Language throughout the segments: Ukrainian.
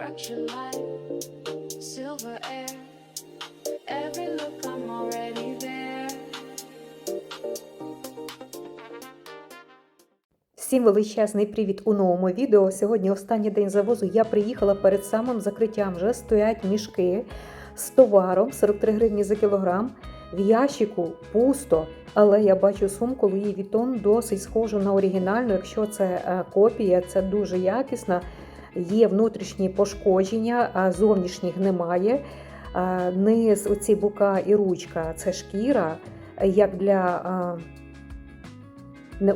Structure light, silver air. Every look, I'm already there. Всім величезний привіт у новому відео. Сьогодні останній день завозу. Я приїхала перед самим закриттям. Вже стоять мішки з товаром 43 гривні за кілограм. В ящику пусто, але я бачу сумку Louis Vuitton досить схожу на оригінальну. Якщо це е, копія, це дуже якісна. Є внутрішні пошкодження, а зовнішніх немає. Е, Низ, оці бока і ручка це шкіра, як для.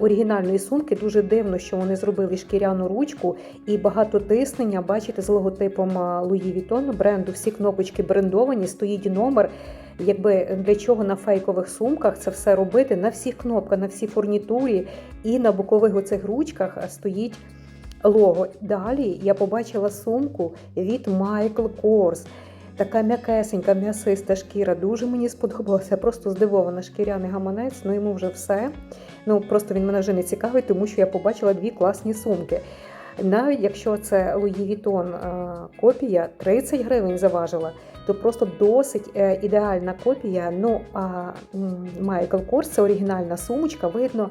оригінальної сумки. Дуже дивно, що вони зробили шкіряну ручку і багато тиснення. Бачите, з логотипом Louis Vuitton бренду. Всі кнопочки брендовані, стоїть номер. Якби для чого на фейкових сумках це все робити на всіх кнопках, на всій фурнітурі і на бокових оцих ручках стоїть лого. Далі я побачила сумку від Michael Kors. Така м'якесенька, м'ясиста шкіра. Дуже мені сподобалося. Я Просто здивована шкіряний гаманець, ну йому вже все. Ну просто він мене вже не цікавить, тому що я побачила дві класні сумки. Навіть якщо це Louis Vuitton е, копія 30 гривень заважила, то просто досить е, ідеальна копія. Ну а м, Michael Kors – це оригінальна сумочка. Видно,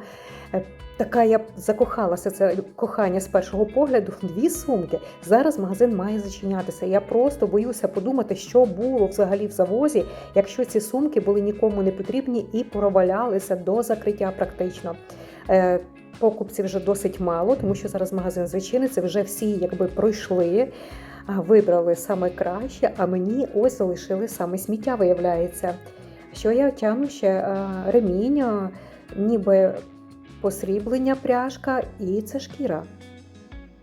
е, така я закохалася. Це кохання з першого погляду. Дві сумки. Зараз магазин має зачинятися. Я просто боюся подумати, що було взагалі в завозі, якщо ці сумки були нікому не потрібні і провалялися до закриття практично. Покупців вже досить мало, тому що зараз магазин зачиниться, вже всі якби пройшли, вибрали саме краще, а мені ось залишили саме сміття, виявляється. Що я тягну ще ремінь, ніби посріблення пряжка, і це шкіра.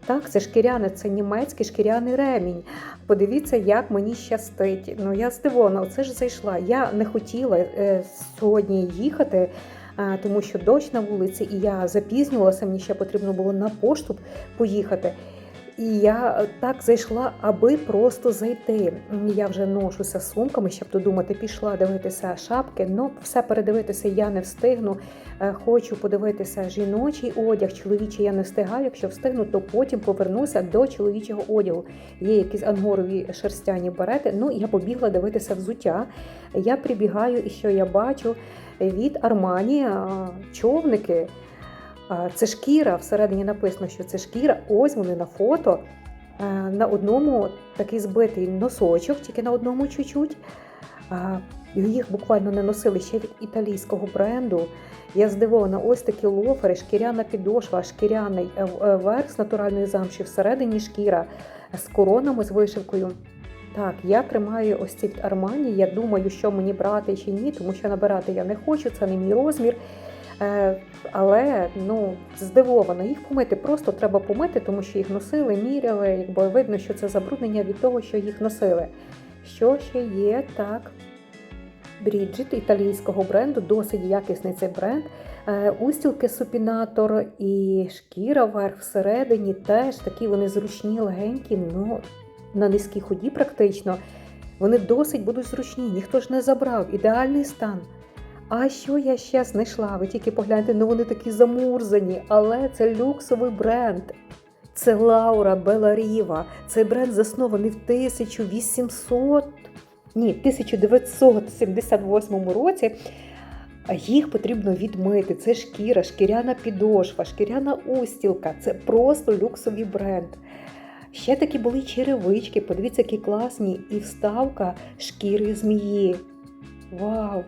Так, це шкіряне, це німецький шкіряний ремінь. Подивіться, як мені щастить. Ну я здивована, оце ж зайшла. Я не хотіла е, сьогодні їхати, тому що дощ на вулиці, і я запізнювалася, мені ще потрібно було на пошту поїхати. І я так зайшла, аби просто зайти. Я вже ношуся сумками, щоб додумати, пішла дивитися шапки, але все передивитися я не встигну. Е, Хочу подивитися жіночий одяг, чоловічий я не встигаю. Якщо встигну, то потім повернуся до чоловічого одягу. Є якісь ангорові шерстяні берети. Ну, я побігла дивитися взуття. Я прибігаю, і що я бачу від Армані човники. Це шкіра, всередині написано, що це шкіра. Ось вони на фото. На одному такий збитий носочок, тільки на одному чуть-чуть. Їх буквально не носили ще від італійського бренду. Я здивована, ось такі лофери, шкіряна підошва, шкіряний е, верх з натуральної замші, всередині шкіра з коронами з вишивкою. Так, я тримаю ось ці Армані. Я думаю, що мені брати чи ні, тому що набирати я не хочу, це не мій розмір. Е, Але ну здивована, їх помити просто треба помити, тому що їх носили, міряли. Якби видно, що це забруднення від того, що їх носили. Що ще є? Так. Бріджит італійського бренду, досить якісний цей бренд. Е, Устілки супінатор і шкіра вверх всередині теж такі вони зручні, легенькі, ну на низькій ході практично. Вони досить будуть зручні, ніхто ж не забрав. Ідеальний стан. А що я ще знайшла? Ви тільки погляньте, ну вони такі замурзані, але це люксовий бренд. Це Лаура Беларіва. Цей бренд заснований в 1800, ні, 1978 році. Їх потрібно відмити. Це шкіра, шкіряна підошва, шкіряна устілка. Це просто люксовий бренд. Ще такі були черевички. Подивіться, які класні. І вставка шкіри змії. Вау!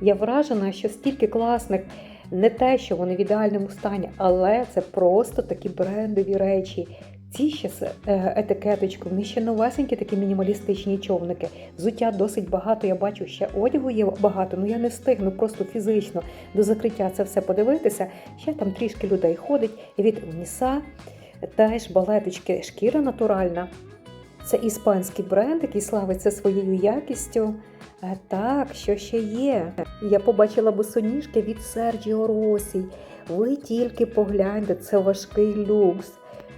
Я вражена, що стільки класних, не те, що вони в ідеальному стані, але це просто такі брендові речі. Ці ще з е, етикеточкою, вони ще новесенькі такі мінімалістичні човники. Взуття досить багато. Я бачу, ще одягу є багато, ну я не встигну просто фізично до закриття це все подивитися. Ще там трішки людей ходить. Від Уніса теж балеточки шкіра натуральна. Це іспанський бренд, який славиться своєю якістю. Е, Так, що ще є? Я побачила босоніжки від Серджіо Росі. Ви тільки погляньте, це важкий люкс.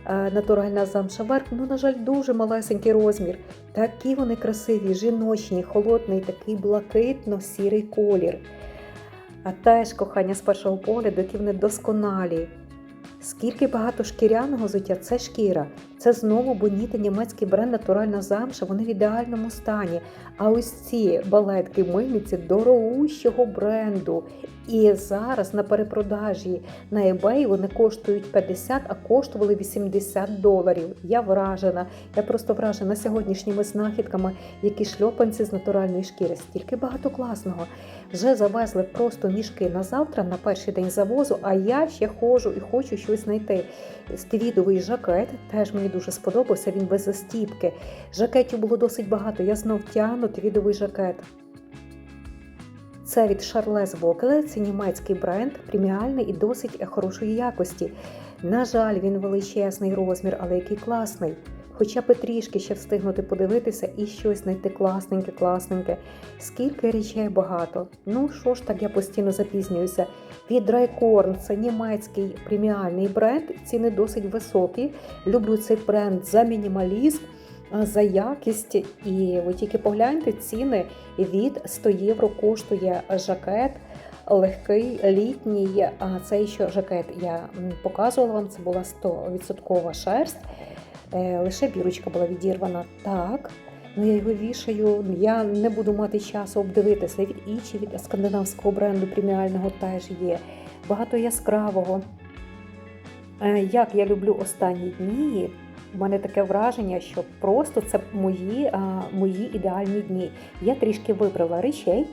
Е, Натуральна замша верх, ну, на жаль, дуже малесенький розмір. Такі вони красиві, жіночні, холодний, такий блакитно-сірий колір. А теж кохання з першого погляду, які вони досконалі. Скільки багато шкіряного взуття це шкіра. Це знову боніти німецький бренд Натуральна замша, вони в ідеальному стані. А ось ці балетки мильниці дорогущого бренду. І зараз на перепродажі на eBay вони коштують 50, а коштували 80 доларів. Я вражена. Я просто вражена сьогоднішніми знахідками, які шльопанці з натуральної шкіри. Стільки багато класного. Вже завезли просто мішки на завтра, на перший день завозу, а я ще ходжу і хочу щось знайти. Стивідовий жакет теж мені дуже сподобався, він без застіпки. Жакетів було досить багато, я знов тягну твідовий жакет. Це від Charles Vogel, це німецький бренд, преміальний і досить хорошої якості. На жаль, він величезний розмір, але який класний. Хоча б трішки ще встигнути подивитися і щось знайти класненьке, класненьке. Скільки речей багато. Ну що ж так, я постійно запізнююся. Від Drykorn, це німецький преміальний бренд, ціни досить високі. Люблю цей бренд за мінімалізм, за якість. І ви тільки погляньте, ціни від 100 євро коштує жакет. Легкий літній, а цей що жакет я показувала вам. Це була 100% шерсть. Е, Лише бірочка була відірвана. Так. Ну, я його вішаю. Я не буду мати часу обдивитися. Від Ічі, від скандинавського бренду преміального теж є. Багато яскравого. Е, Як я люблю останні дні, у мене таке враження, що просто це мої, мої ідеальні дні. Я трішки вибрала речей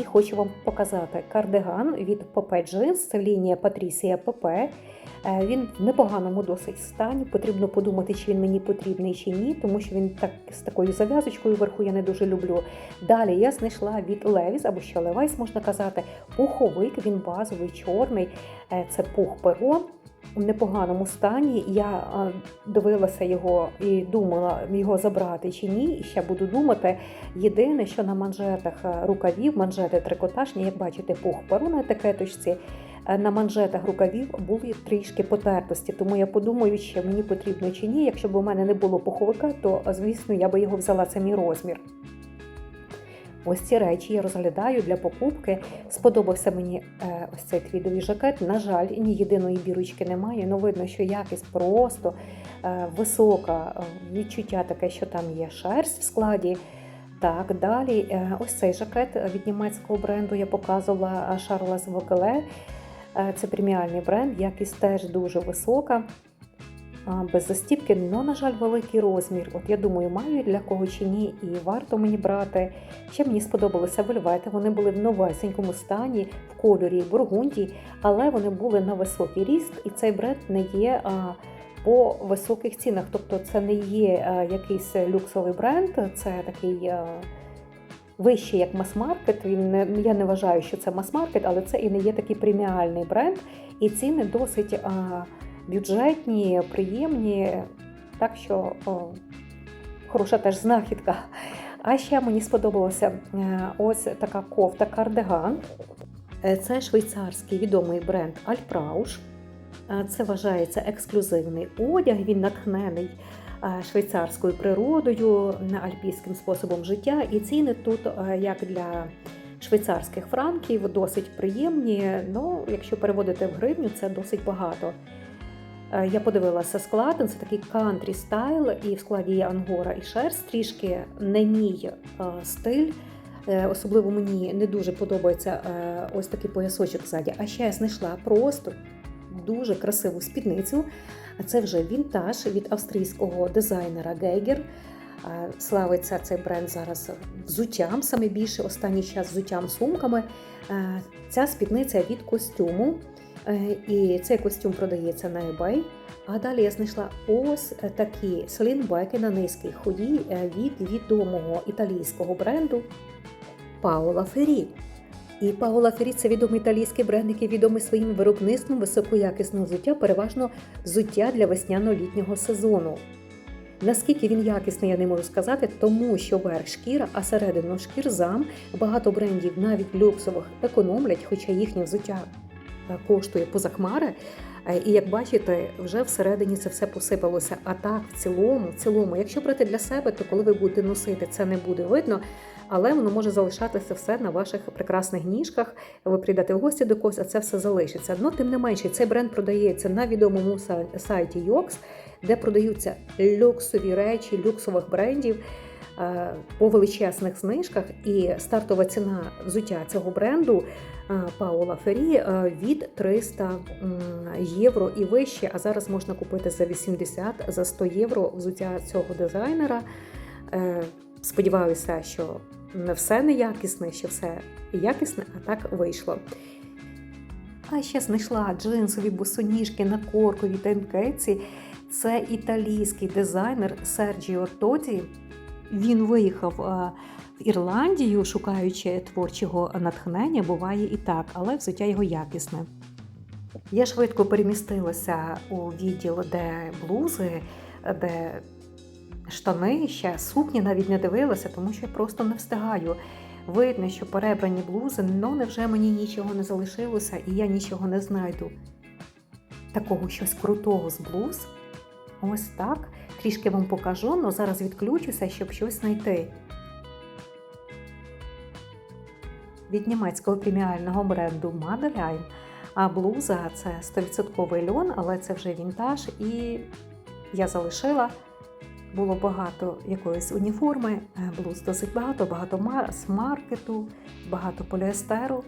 і хочу вам показати кардиган від Попе Jeans, це лінія Патрісія Попе. Він в непоганому досить стані. Потрібно подумати, чи він мені потрібний чи ні, тому що він так з такою зав'язочкою вверху я не дуже люблю. Далі я знайшла від Levi's, або що Levi's можна казати, пуховик. Він базовий, чорний. Е, Це пух перо. В непоганому стані я е, дивилася його і думала його забрати чи ні. І ще буду думати. Єдине, що на манжетах е, рукавів, манжети трикотажні, як бачите, пух перо на етикеточці, е, на манжетах рукавів були трішки потертості. Тому я подумаю, чи мені потрібно чи ні. Якщо б у мене не було пуховика, то звісно я би його взяла. Це мій розмір. Ось ці речі я розглядаю для покупки. Сподобався мені е, ось цей твідовий жакет. На жаль, ні єдиної бірочки немає. Ну видно, що якість просто е, висока, відчуття таке, що там є шерсть в складі. Так, далі е, ось цей жакет від німецького бренду я показувала Charles Vogele. Е, Це преміальний бренд, якість теж дуже висока. Без застіпки, але, на жаль, великий розмір. От я думаю, маю для кого чи ні, і варто мені брати. Ще мені сподобалися вельвети. Вони були в новесенькому стані, в кольорі бургунді, але вони були на високий ріст, і цей бренд не є по високих цінах. Тобто це не є якийсь люксовий бренд, це такий. Вищий як мас-маркет, він не я не вважаю, що це мас-маркет, але це і не є такий преміальний бренд. І ціни досить а, бюджетні, приємні. Так що о, хороша теж знахідка. А ще мені сподобалося е, ось така кофта кардиган. Е, Це швейцарський відомий бренд Альпрауш. Е, Це вважається ексклюзивний одяг. Він натхнений швейцарською природою, альпійським способом життя. І ціни тут, як для швейцарських франків, досить приємні. Ну, якщо переводити в гривню, це досить багато. Е, Я подивилася склад, це такий кантрі стайл, і в складі є ангора і шерсть, трішки не мій е, стиль. Е, Особливо мені не дуже подобається ось такий поясочок ззаді. А ще я знайшла просто дуже красиву спідницю. Це вже вінтаж від австрійського дизайнера Гейгер. Славиться цей бренд зараз взуттям, саме більше останній час взуттям сумками. Ця спідниця від костюму. Е, І цей костюм продається на eBay. А далі я знайшла ось такі слінбеки на низькій ході е, від відомого італійського бренду Паола Фері. І Паола Фері це відомий італійський бренд, який відомий своїм виробництвом високоякісного взуття, переважно взуття для весняно-літнього сезону. Наскільки він якісний, я не можу сказати, тому що верх шкіра, а середину шкірзам багато брендів, навіть люксових, економлять, хоча їхнє взуття е, коштує позахмари. Е, І як бачите, вже всередині це все посипалося. А так, в цілому, в цілому, якщо брати для себе, то коли ви будете носити, це не буде видно. але воно може залишатися все на ваших прекрасних ніжках. Ви прийдете в гості до когось, а це все залишиться. Ну, тим не менше, цей бренд продається на відомому сайті Yox, де продаються люксові речі люксових брендів е, по величезних знижках. І стартова ціна взуття цього бренду е, Паула Фері е, від 300 євро і вище. А зараз можна купити за 80 за 100 євро взуття цього дизайнера. Е, Сподіваюся, що не все неякісне, що все якісне, а так вийшло. А ще знайшла джинсові босоніжки на корковій танкеці. Це італійський дизайнер Серджіо Тоді. Він виїхав е, в Ірландію, шукаючи творчого натхнення. Буває і так, але взуття його якісне. Я швидко перемістилася у відділ, де блузи, де штани, ще сукні навіть не дивилася, тому що я просто не встигаю. Видно, що перебрані блузи, ну невже мені нічого не залишилося і я нічого не знайду. Такого щось крутого з блуз. Ось так. Трішки вам покажу, але зараз відключуся, щоб щось знайти. Від німецького преміального бренду Madeline. А блуза це 100% льон, але це вже вінтаж, і я залишила було багато якоїсь уніформи, е, блуз досить багато, багато мас-маркету, багато поліестеру.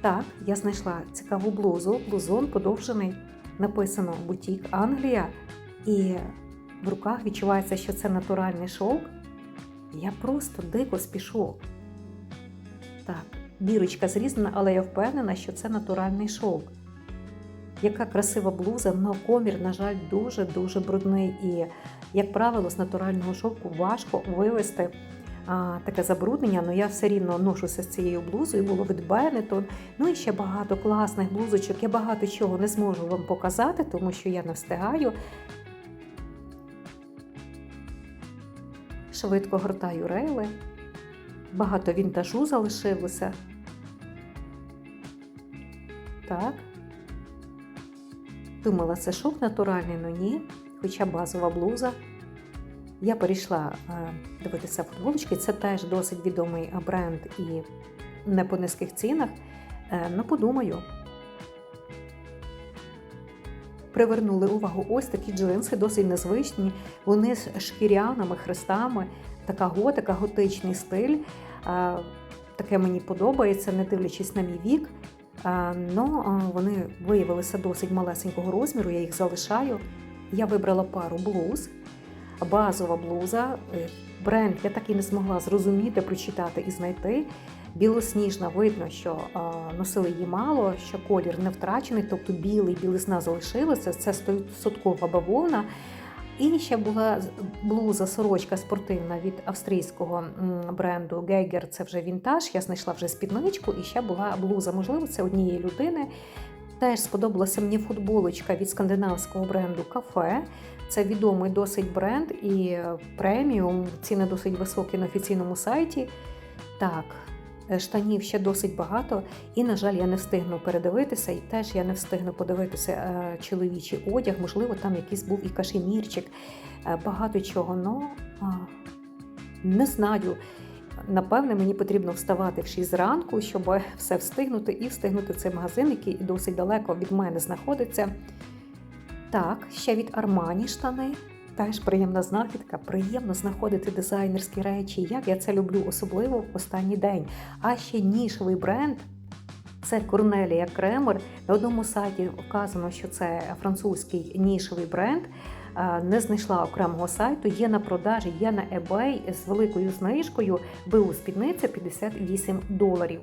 Так, я знайшла цікаву блузу, блузон подовжений, написано Бутік Англія, і в руках відчувається, що це натуральний шовк. Я просто дико спішу. Так, бірочка зрізана, але я впевнена, що це натуральний шовк. Яка красива блуза, але комір, на жаль, дуже-дуже брудний. І, як правило, з натурального шовку важко вивести а, таке забруднення. але я все рівно ношуся з цією блузою, було від Benetton. Ну і ще багато класних блузочок. Я багато чого не зможу вам показати, тому що я не встигаю. Швидко гортаю рейли. Багато вінтажу залишилося. Так. Думала, це шовк натуральний, але ні, хоча базова блуза. Я перейшла е, дивитися футболочки. Це теж досить відомий е, бренд і не по низьких цінах. Е, ну, подумаю. Привернули увагу ось такі джинси, досить незвичні. Вони з шкіряними хрестами, така готика, готичний стиль. Таке мені подобається, не дивлячись на мій вік. Ну, вони виявилися досить малесенького розміру, я їх залишаю. Я вибрала пару блуз, базова блуза. е, Бренд я так і не змогла зрозуміти, прочитати і знайти. Білосніжна, видно, що а, носили її мало, що колір не втрачений, тобто білий, білизна залишилася. Це 100% бавовна. І ще була блуза сорочка спортивна від австрійського бренду Geiger, це вже вінтаж. Я знайшла вже спідничку, і ще була блуза, можливо, це однієї людини. Теж сподобалася мені футболочка від скандинавського бренду Кафе. Це відомий досить бренд і преміум. Ціни досить високі на офіційному сайті. Так, е, штанів ще досить багато, і, на жаль, я не встигну передивитися, і теж я не встигну подивитися е, чоловічий одяг. Можливо, там якийсь був і кашемірчик, е, багато чого. Ну а, не знаю. Напевне, мені потрібно вставати в 6 зранку, щоб все встигнути і встигнути цей магазин, який досить далеко від мене знаходиться. Так, ще від Армані штани. Теж приємна знахідка, приємно знаходити дизайнерські речі, як я це люблю, особливо в останній день. А ще нішевий бренд це Корнелія Кремер. На одному сайті вказано, що це французький нішевий бренд. Не знайшла окремого сайту, є на продажі, є на eBay з великою знижкою. БУ спідниця 58 доларів.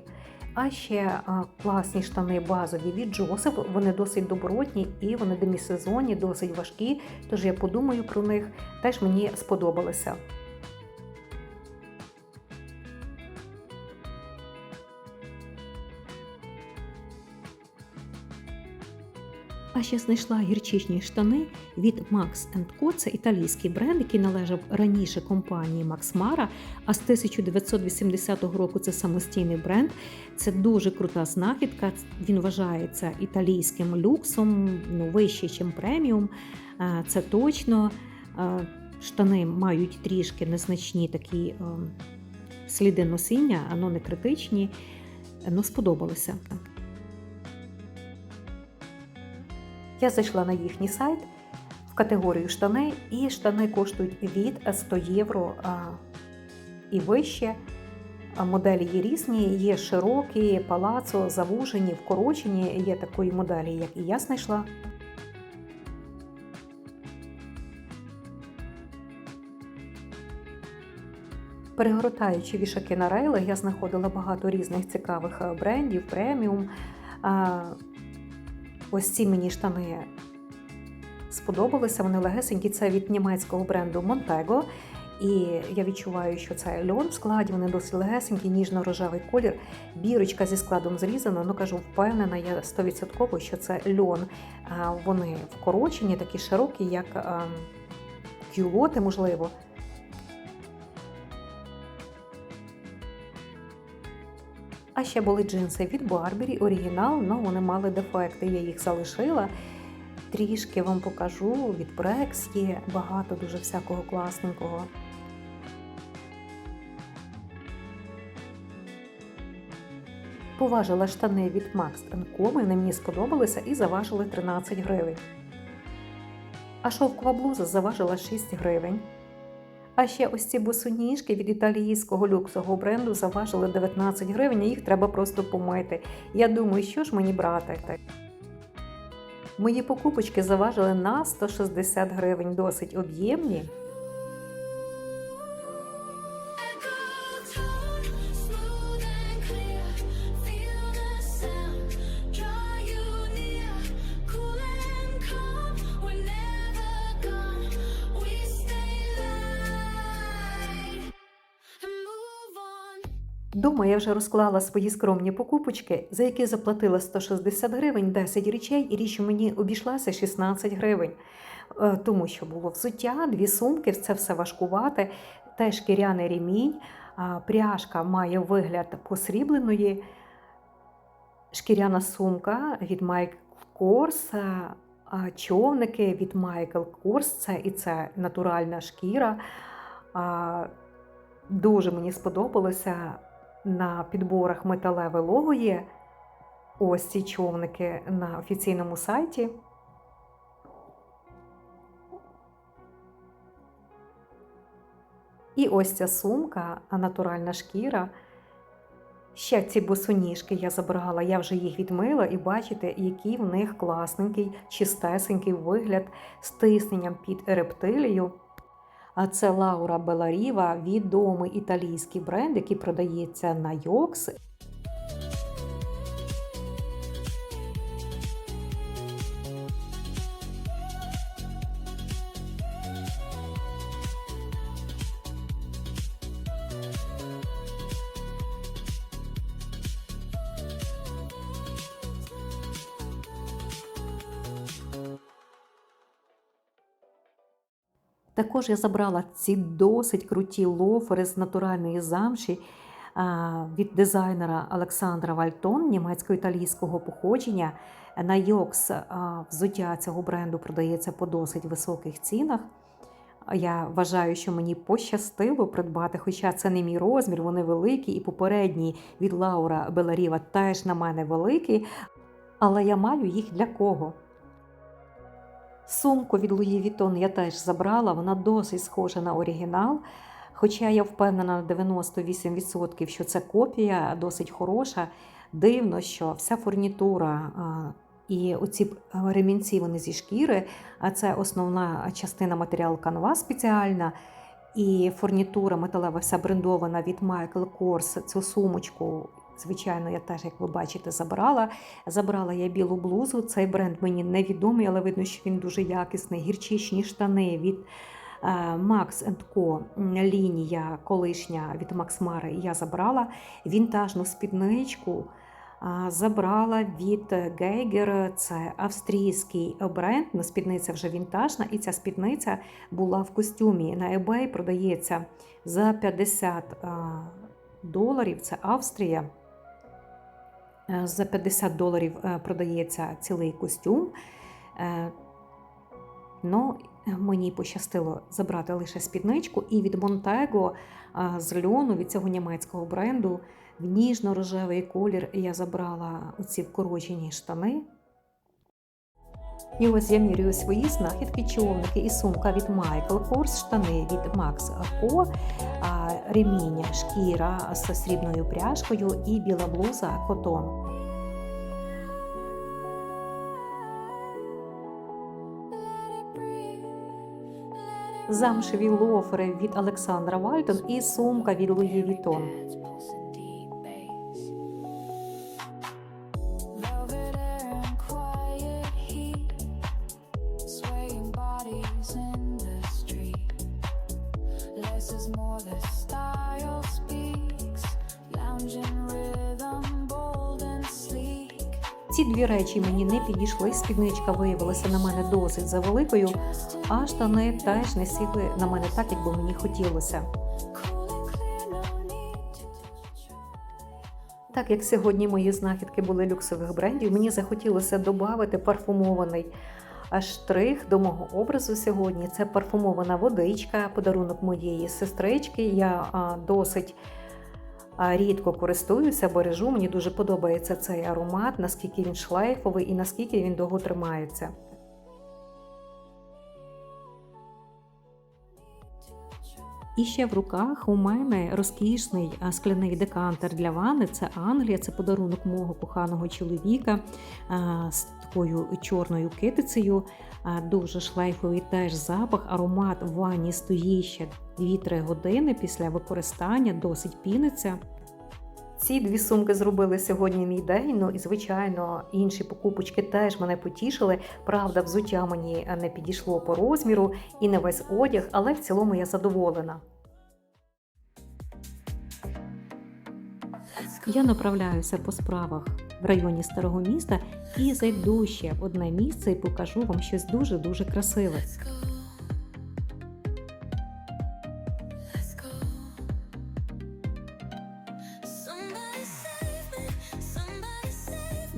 А ще класні штани базові від Джосеп. Вони досить добротні і вони демісезонні, досить важкі. Тож я подумаю про них. Теж мені сподобалися. А ще знайшла гірчичні штани від Max Co. Це італійський бренд, який належав раніше компанії Max Mara, а з 1980 року це самостійний бренд. Це дуже крута знахідка. Він вважається італійським люксом, ну вище, ніж преміум. Це точно. Штани мають трішки незначні такі е, сліди носіння, але не критичні. Ну, сподобалося. Я зайшла на їхній сайт в категорію штани, і штани коштують від 100 євро і вище. Моделі є різні, є широкі, палацо, завужені, вкорочені. Є такої моделі, як і я знайшла. Перегортаючи вішаки на рейлах, я знаходила багато різних цікавих брендів, преміум. Ось ці мені штани сподобалися. Вони легесенькі. Це від німецького бренду Montego. І я відчуваю, що це льон в складі. Вони досить легесенькі, ніжно-рожевий колір. Бірочка зі складом зрізана. Ну кажу, впевнена, я 100%, що це льон. Вони вкорочені, такі широкі, як кюлоти, можливо. А ще були джинси від Барбері, оригінал, але вони мали дефекти. Я їх залишила. Трішки вам покажу від Брекс є багато дуже всякого класненького. Поважила штани від Max Co, вони мені сподобалися і заважили 13 гривень. А шовкова блуза заважила 6 гривень. А ще ось ці босоніжки від італійського люксового бренду заважили 19 гривень, їх треба просто помити. Я думаю, що ж мені брати? Мої покупочки заважили на 160 гривень, досить об'ємні. Вже розклала свої скромні покупочки, за які заплатила 160 гривень, 10 речей, і річ мені обійшлася 16 гривень. Е, Тому що було взуття, дві сумки, це все важкувати, теж шкіряний ремінь, а, пряжка має вигляд посрібленої, шкіряна сумка від Michael Kors, а, а, човники від Michael Kors, це і це натуральна шкіра. Дуже мені сподобалося на підборах металеве лого є. Ось ці човники на офіційному сайті. І ось ця сумка, натуральна шкіра. Ще ці босоніжки я забрала, я вже їх відмила, і бачите, який в них класненький, чистесенький вигляд з тисненням під рептилію. А це Лаура Беларіва, відомий італійський бренд, який продається на Йокс. Також я забрала ці досить круті лофери з натуральної замші від дизайнера Олександра Вальтон німецько-італійського походження. На Йокс взуття цього бренду продається по досить високих цінах. Я вважаю, що мені пощастило придбати, хоча це не мій розмір, вони великі, і попередні від Лаура Беларіва теж на мене великі, але я маю їх для кого? Сумку від Луї Вітон я теж забрала, вона досить схожа на оригінал. Хоча я впевнена на 98%, що це копія досить хороша. Дивно, що вся фурнітура і оці ремінці вони зі шкіри, а це основна частина матеріалу канва спеціальна. І фурнітура металева вся брендована від Michael Kors. Цю сумочку, звичайно, я теж, як ви бачите, забрала. Забрала я білу блузу. Цей бренд мені невідомий, але видно, що він дуже якісний. Гірчичні штани від е, Max Co. Лінія колишня від Max Mara я забрала. Вінтажну спідничку забрала від Geiger. Це австрійський бренд. Ну, спідниця вже вінтажна, і ця спідниця була в костюмі. На eBay продається за 50 доларів. Це Австрія. Е, За 50 доларів е, продається цілий костюм. Е, Ну, мені пощастило забрати лише спідничку, і від Монтего з льону від цього німецького бренду в ніжно-рожевий колір я забрала оці вкорочені штани. І ось я мірюю свої знахідки, човники і сумка від Michael Kors, штани від Max Co, реміння, шкіра з срібною пряжкою і біла блуза котон. Замшеві лофери від Олександра Вальтон і сумка від Луї Вітон. Дві речі мені не підійшли. Спідничка виявилася на мене досить завеликою, а штани теж не сіли на мене так, як би мені хотілося. Так як сьогодні мої знахідки були люксових брендів, мені захотілося додати парфумований штрих до мого образу сьогодні. Це парфумована водичка, подарунок моєї сестрички. Я досить рідко користуюся, бережу. Мені дуже подобається цей аромат, наскільки він шлейфовий і наскільки він довго тримається. І ще в руках у мене розкішний скляний декантер для ванни. Це Англія, це подарунок мого коханого чоловіка з такою чорною китицею. Дуже шлейфовий теж запах. Аромат в ванні стоїть ще 2-3 години після використання, досить піниться. Ці дві сумки зробили сьогодні мій день. Ну і звичайно, інші покупочки теж мене потішили. Правда, взуття мені не підійшло по розміру і не весь одяг, але в цілому я задоволена. Я направляюся по справах в районі старого міста і зайду ще в одне місце і покажу вам щось дуже дуже красиве.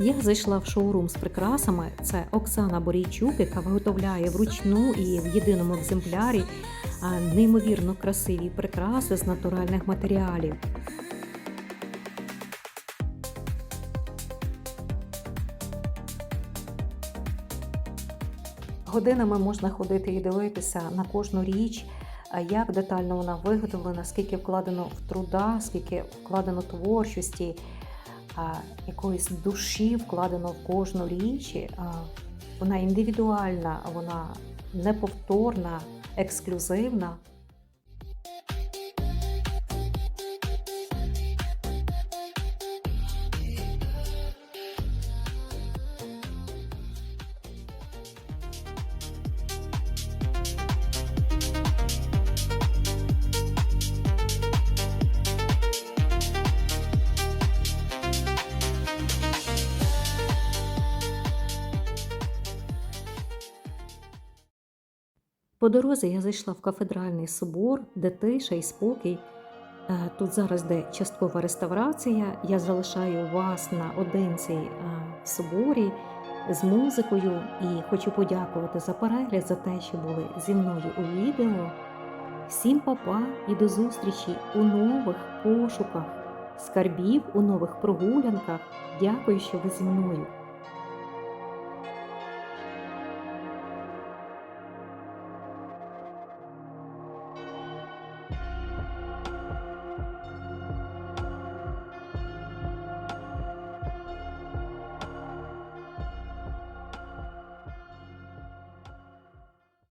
Я зайшла в шоурум з прикрасами. Це Оксана Борійчук, яка виготовляє вручну і в єдиному екземплярі неймовірно красиві прикраси з натуральних матеріалів. Годинами можна ходити і дивитися на кожну річ, як детально вона виготовлена, скільки вкладено в труда, скільки вкладено творчості, якоїсь душі вкладено в кожну річ. Вона індивідуальна, вона неповторна, ексклюзивна. По дорозі я зайшла в кафедральний собор, де тиша і спокій. Е, Тут зараз де часткова реставрація. Я залишаю вас наодинці е, в соборі з музикою і хочу подякувати за перегляд, за те, що були зі мною у відео. Всім папа і до зустрічі у нових пошуках скарбів, у нових прогулянках. Дякую, що ви зі мною.